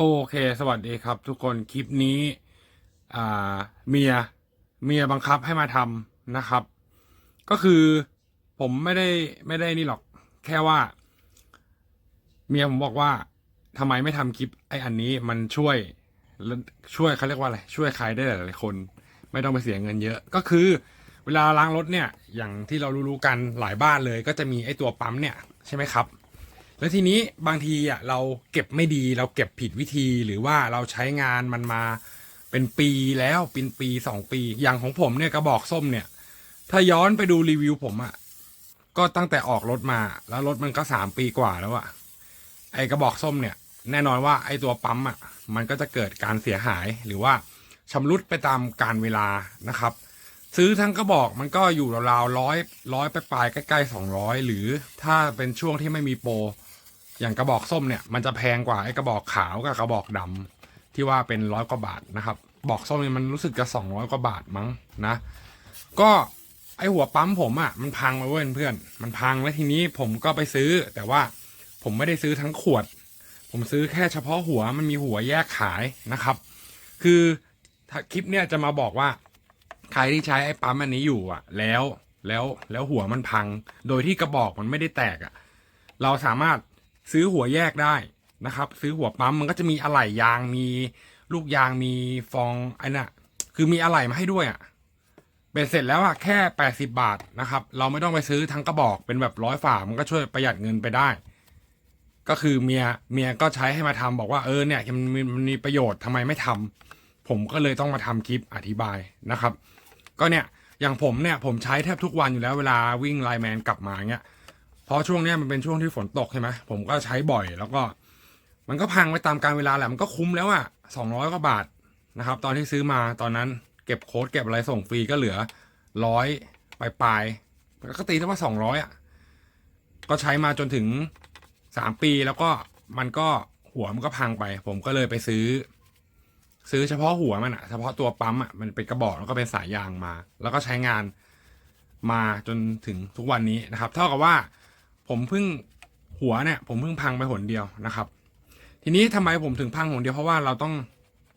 โอเค สวัสดีครับ ทุกคนคลิปนี้อ่าเมียเมียบังคับให้มาทำนะครับ ก็คือผมไม่ได้ไม่ได้นี่หรอก แค่ว่า เมียผมบอกว่าทำไมไม่ทำคลิปไอ้อันนี้มันช่วยช่วยเขาเรียกว่าอะไรช่วยใครได้หลายๆคน ไม่ต้องไปเสียเงินเยอะ ก็คือ เวลาล้างรถเนี่ย อย่างที่เรารู้ๆกันหลายบ้านเลย ก็จะมีไอ้ตัวปั๊มเนี่ยใช่ไหมครับ แล้วทีนี้บางทีอะเราเก็บไม่ดีเราเก็บผิดวิธีหรือว่าเราใช้งานมันมาเป็นปีแล้วเป็นปีสองปี อย่างของผมเนี่ยกระบอกส้มเนี่ย ถ้าย้อนไปดูรีวิวผมอะก็ตั้งแต่ออกรถมา แล้วรถมันก็สามปีกว่าแล้วอะไอกระบอกส้มเนี่ย แน่นอนว่าไอตัวปั๊มอะมันก็จะเกิดการเสียหายหรือว่าชำรุดไปตามการเวลานะครับ ซื้อทั้งกระบอกมันก็อยู่ราวๆร้อยร้อยไปปลายๆใกล้ๆสองร้อยหรือถ้าเป็นช่วงที่ไม่มีโปร อย่างกระบอกส้มเนี่ยมันจะแพงกว่าไอ้กระบอกขาวกับกระบอกดำที่ว่าเป็นร้อยกว่าบาทนะครับ บอกส้มเนี่ยมันรู้สึกจะสองร้อยกว่าบาทมั้งนะ ก็ไอหัวปั๊มผมอะ่ะมันพังมาเว้ยเพื่อน มันพังแล้วทีนี้ผมก็ไปซื้อ แต่ว่าผมไม่ได้ซื้อทั้งขวด ผมซื้อแค่เฉพาะหัวมันมีหัวแยกขายนะครับ คือคลิปเนี่ยจะมาบอกว่า ใครที่ใช้ไอ้ปั๊มอันนี้อยู่อะ แล้วแล้วแล้วหัวมันพัง โดยที่กระบอกมันไม่ได้แตกอะ เราสามารถ ซื้อหัวแยกได้นะครับ ซื้อหัวปั๊มมันก็จะมีอะไหล่ยางมีลูกยางมีฟองไอ้น่ะคือมีอะไหล่มาให้ด้วยอะเบ็ดเสร็จแล้วอะแค่แปดสิบาทนะครับ เราไม่ต้องไปซื้อทั้งกระบอกเป็นแบบร้อยฝามันก็ช่วยประหยัดเงินไปได้ ก็คือเมียเมียก็ใช้ให้มาทำบอกว่าเออเนี่ยมันมีมันมีประโยชน์ทำไมไม่ทำผมก็เลยต้องมาทำคลิปอธิบายนะครับ ก็เนี่ยอย่างผมเนี่ยผมใช้แทบทุกวันอยู่แล้วเวลาวิ่งไลแมนกลับมาเงี้ย เพราะช่วงนี้มันเป็นช่วงที่ฝนตกใช่ไหมผมก็ใช้บ่อย แล้วก็มันก็พังไปตามการเวลาแหละมันก็คุ้มแล้วอะสองร้อยกว่าบาทนะครับ ตอนที่ซื้อมาตอนนั้นเก็บโค้ดเก็บอะไรส่งฟรีก็เหลือร้อยปลายปลายก็ตีได้ว่าสองร้อยอะก็ใช้มาจนถึงสามปีแล้วก็มันก็หัวมันก็พังไป ผมก็เลยไปซื้อ ซื้อเฉพาะหัวมันอะเฉพาะตัวปั๊มอะมันเป็นกระบอกแล้วก็เป็นสายยางมา แล้วก็ใช้งานมาจนถึงทุกวันนี้นะครับ เท่ากับว่า ผมเพิ่งหัวเนี่ยผมเพิ่งพังไปหนเดียวนะครับ ทีนี้ทำไมผมถึงพังหนเดียวเพราะว่าเราต้อง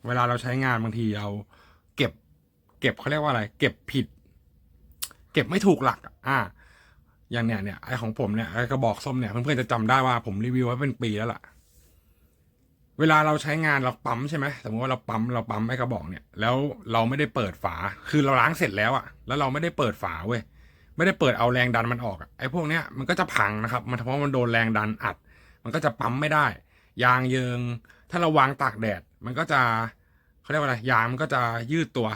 เวลาเราใช้งานบางทีเราเก็บ เก็บเขาเรียกว่าอะไร เก็บผิด เก็บไม่ถูกหลัก อ่า อย่างเนี้ยเนี่ยไอของผมเนี่ยไอกระบอกส้มเนี่ยเพื่อนๆจะจำได้ว่าผมรีวิวไว้เป็นปีแล้วล่ะ เวลาเราใช้งานเราปั๊มใช่ไหมสมมติว่าเราปั๊มเราปั๊มไอกระบอกเนี่ย แล้วเราไม่ได้เปิดฝา คือเราล้างเสร็จแล้วอะแล้วเราไม่ได้เปิดฝาเว้ย ไม่ได้เปิดเอาแรงดันมันออกไอ้พวกเนี้ยมันก็จะพังนะครับ มันเพราะมันโดนแรงดันอัด มันก็จะปั๊มไม่ได้ ยางเยิง ถ้าเราวางตากแดด มันก็จะเขาเรียกว่าอะไรยางมันก็จะยืดตัว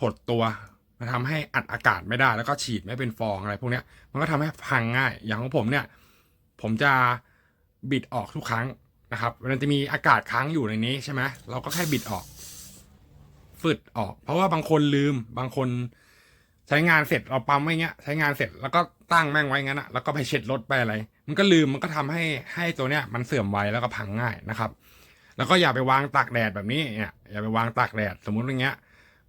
หดตัวมันทำให้อัดอากาศไม่ได้แล้วก็ฉีดไม่เป็นฟองอะไรพวกเนี้ย มันก็ทำให้พังง่าย อย่างของผมเนี่ย ผมจะบิดออกทุกครั้งนะครับมันจะมีอากาศค้างอยู่ในนี้ใช่ไหมเราก็แค่บิดออกฝึดออก เพราะว่าบางคนลืมบางคน ใช้งานเสร็จเราปั๊มไว้เงี้ย ใช้งานเสร็จแล้วก็ตั้งแม่งไว้งั้นอะแล้วก็ไปเช็ดรถไปอะไร มันก็ลืมมันก็ทำให้ให้ตัวเนี้ยมันเสื่อมไวแล้วก็พังง่ายนะครับ แล้วก็อย่าไปวางตากแดดแบบนี้เนี่ยอย่าไปวางตากแดดสมมุติอย่างเงี้ย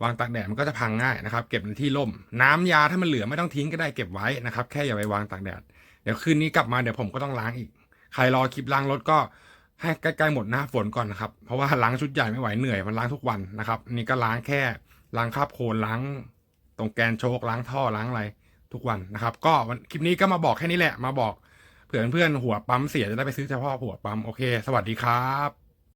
วางตากแดดมันก็จะพังง่ายนะครับ เก็บในที่ร่ม น้ำยาถ้ามันเหลือไม่ต้องทิ้งก็ได้เก็บไว้นะครับ แค่อย่าไปวางตากแดด เดี๋ยวคืนนี้กลับมาเดี๋ยวผมก็ต้องล้างอีก ใครรอคลิปล้างรถก็ให้ใกล้ๆหมดหน้าฝนก่อนนะครับ เพราะว่าล้างชุดใหญ่ไม่ไหวเหนื่อยมันล้างทุกวันนะครับ นี่ก็ล้างแค่ล้างคราบโคลนล้าง รงแกนโชคล้างท่อล้างอะไรทุกวันนะครับ ก็วันคลิปนี้ก็มาบอกแค่นี้แหละมาบอกเผื่อเพื่อนๆหัวปั๊มเสียจะได้ไปซื้อเฉพาะหัวปั๊มโอเค สวัสดีครับ